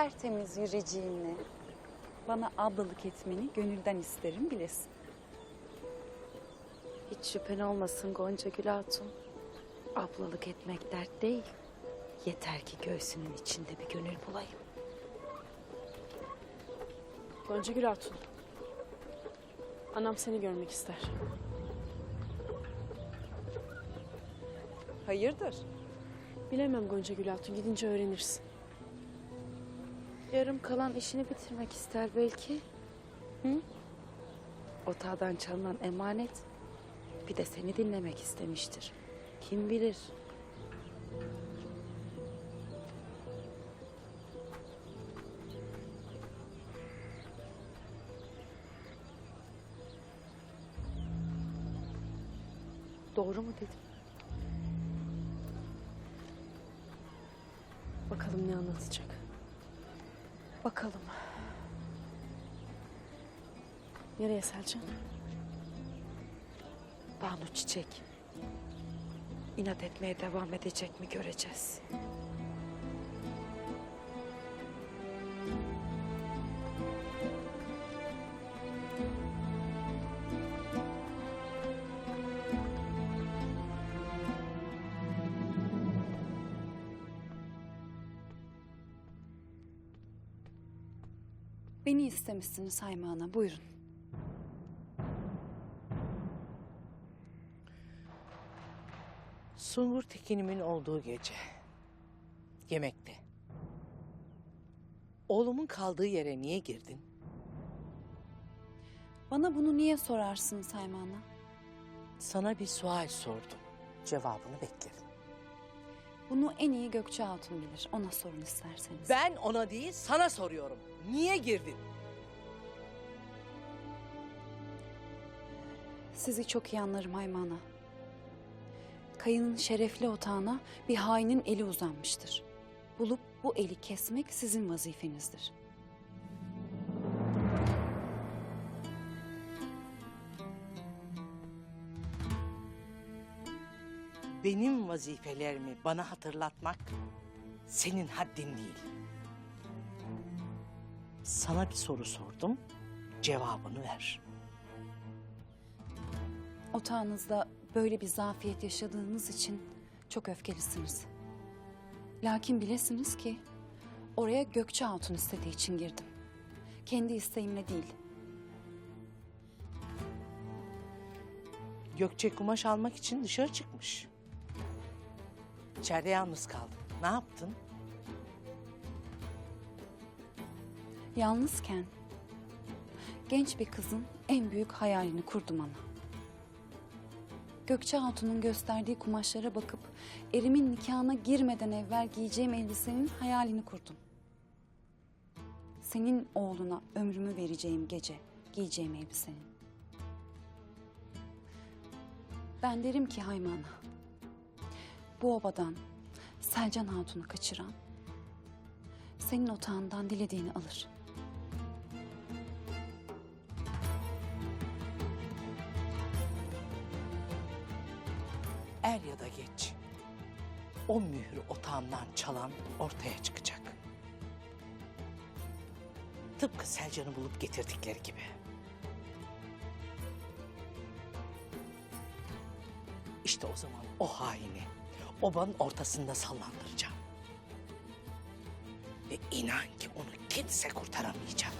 tertemiz yüreceğini, bana ablalık etmeni gönülden isterim bilesin. Hiç şüphen olmasın Gonca Gül Hatun. Ablalık etmek dert değil. Yeter ki göğsünün içinde bir gönül bulayım. Gonca Gül Hatun. Anam seni görmek ister. Hayırdır? Bilemem Gonca Gül Hatun. Gidince öğrenirsin. Yarım kalan işini bitirmek ister belki. Hı? Otağdan çalınan emanet. Bir de seni dinlemek istemiştir. Kim bilir? Doğru mu dedim? Bakalım ne anlatacak. Bakalım. Nereye Selcan? Banu Çiçek. İnat etmeye devam edecek mi göreceğiz. Beni istemişsiniz Hayma Ana, buyurun. Sungur Tekin'imin olduğu gece. Yemekte. Oğlumun kaldığı yere niye girdin? Bana bunu niye sorarsınız Hayma Ana? Sana bir sual sordum. Cevabını beklerim. Bunu en iyi Gökçe Hatun bilir. Ona sorun isterseniz. Ben ona değil sana soruyorum. Niye girdin? Sizi çok iyi anlarım Hayma Ana. Kayının şerefli otağına bir hainin eli uzanmıştır. Bulup bu eli kesmek sizin vazifenizdir. Benim vazifelerimi bana hatırlatmak senin haddin değil. Sana bir soru sordum. Cevabını ver. Otağınızda böyle bir zafiyet yaşadığınız için çok öfkelisiniz. Lakin bilesiniz ki oraya Gökçe Hatun istediği için girdim. Kendi isteğimle değil. Gökçe kumaş almak için dışarı çıkmış. İçeride yalnız kaldın. Ne yaptın? Yalnızken genç bir kızın en büyük hayalini kurdum ana. Gökçe Hatun'un gösterdiği kumaşlara bakıp erimin nikahına girmeden evvel giyeceğim elbisenin hayalini kurdum. Senin oğluna ömrümü vereceğim gece giyeceğim elbisenin. Ben derim ki Haymana, bu obadan Selcan Hatun'u kaçıran senin otağından dilediğini alır. Er ya da geç. O mührü otağından çalan ortaya çıkacak. Tıpkı Selcan'ı bulup getirdikleri gibi. İşte o zaman o haini obanın ortasında sallandıracağım. Ve inan ki onu kimse kurtaramayacak.